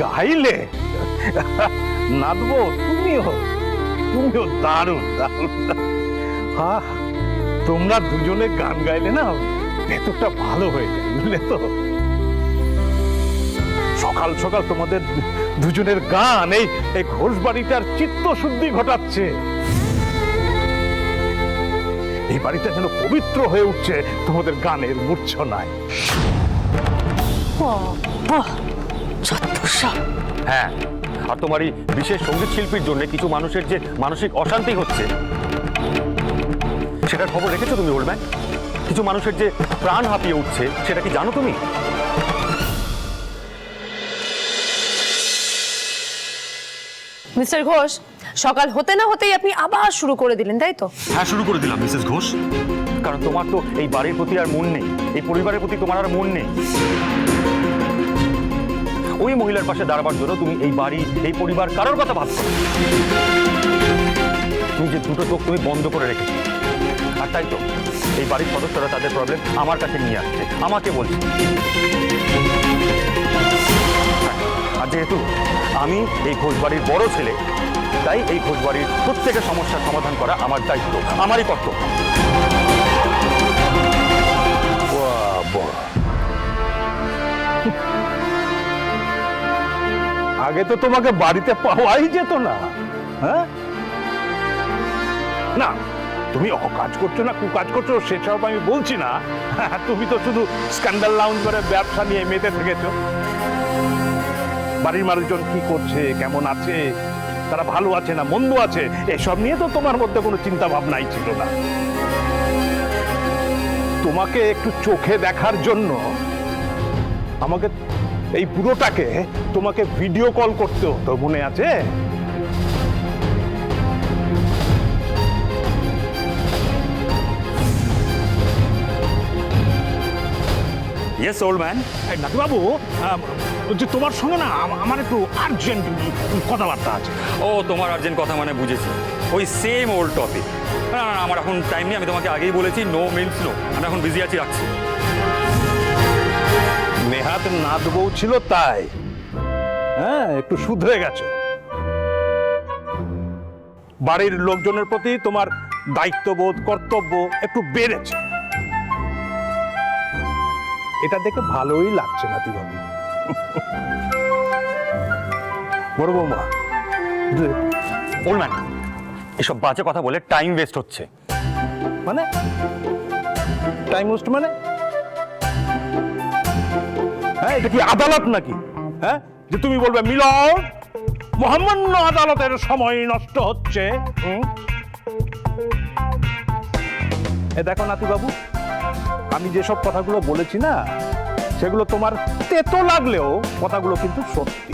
গাইলে? নাচবো তুমিও তুমিও দারুণ দারুণ আহ তোমরা দুজনে গান গাইলে না, ভেতরটা ভালো হয়ে যায়, বুঝলে তো? সকাল সকাল তোমাদের দুজনের গান, এই এই ঘোষ বাড়িটার চিত্ত শুদ্ধি ঘটাচ্ছে। এই বাড়িটা যেন পবিত্র হয়ে উঠছে তোমাদের গানের মূর্ছনায়। হ্যাঁ আর তোমার এই বিশেষ সংগীত শিল্পীর জন্য কিছু মানুষের যে মানসিক অশান্তি হচ্ছে সেটার খবর রেখেছো তুমি ওল্ড ম্যান? কিছু মানুষের যে প্রাণ হাঁপিয়ে উঠছে সেটা কি জানো তুমি? মিস্টার ঘোষ সকাল হতে না হতেই আপনি আবার শুরু করে দিলেন তাই তো? হ্যাঁ শুরু করে দিলাম মিসেস ঘোষ। কারণ তোমার তো এই বাড়ির প্রতি আর মন নেই এই পরিবারের প্রতি তোমার আর মন নেই। ওই মহিলার পাশে দাঁড়াবার জন্য তুমি এই বাড়ি এই পরিবার কারোর কথা ভাবছ তুমি যে দুটো চোখ তুমি বন্ধ করে রেখেছো। আর তাই তো এই বাড়ির সদস্যরা তাদের প্রবলেম আমার কাছে নিয়ে আসছে আমাকে বলছে। আর যেহেতু আমি এই ঘোষবাড়ির বড় ছেলে তাই এই ঘোষবাড়ির প্রত্যেকের সমস্যার সমাধান করা আমার দায়িত্ব, আমারই কর্তব্য। আগে তো তোমাকে বাড়িতে পাওয়াই যেত না হ্যাঁ? না, তুমি অকাজ করছ না, কুকাজ করছ, সেসব আমি বলছি না। তুমি তো শুধু স্ক্যান্ডাল লাউঞ্জ করে ব্যবসা নিয়ে মেতে থেকেছো। বাড়ির মানুষজন কি করছে, কেমন আছে? তারা ভালো আছে না মন্দ আছে, এসব নিয়ে তো তোমার মধ্যে কোনো চিন্তা ভাবনাই ছিল না। তোমাকে একটু চোখে দেখার জন্য আমাকে, এই পুরোটাকে তোমাকে ভিডিও কল করতে হতো, মনে আছে? ইয়েস ওল্ড ম্যান নাতিবাবু যে তোমার সঙ্গে না আমার একটু আর্জেন্ট কথাবার্তা আছে। ও তোমার আর্জেন্ট কথা মানে বুঝেছি। ওই সেম ওল্ড টপিক না না, আমার এখন টাইম নেই আমি তোমাকে আগেই বলেছি নো মিনস নো আমি এখন বিজি আছি রাখছি। নেহাত নাত বউ ছিল তাই। হ্যাঁ একটু শুধরে গেছো। বাড়ির লোকজনের প্রতি তোমার দায়িত্ববোধ কর্তব্য একটু বেড়েছে। এটা দেখে ভালোই লাগছে নাতিবাবু বড় বৌমা দে- ওল্ড ম্যান এসব বাজে কথা বলে টাইম ওয়েস্ট হচ্ছে। মানে? টাইম ওয়েস্ট মানে? হ্যাঁ এটা কি আদালত নাকি? হ্যাঁ যে তুমি বলবে মিলন মহামান্য আদালতের সময় নষ্ট হচ্ছে? এ দেখো নাতিবাবু আমি যেসব কথাগুলো বলেছি না সেগুলো তোমার তেতো লাগলেও কথাগুলো কিন্তু সত্যি।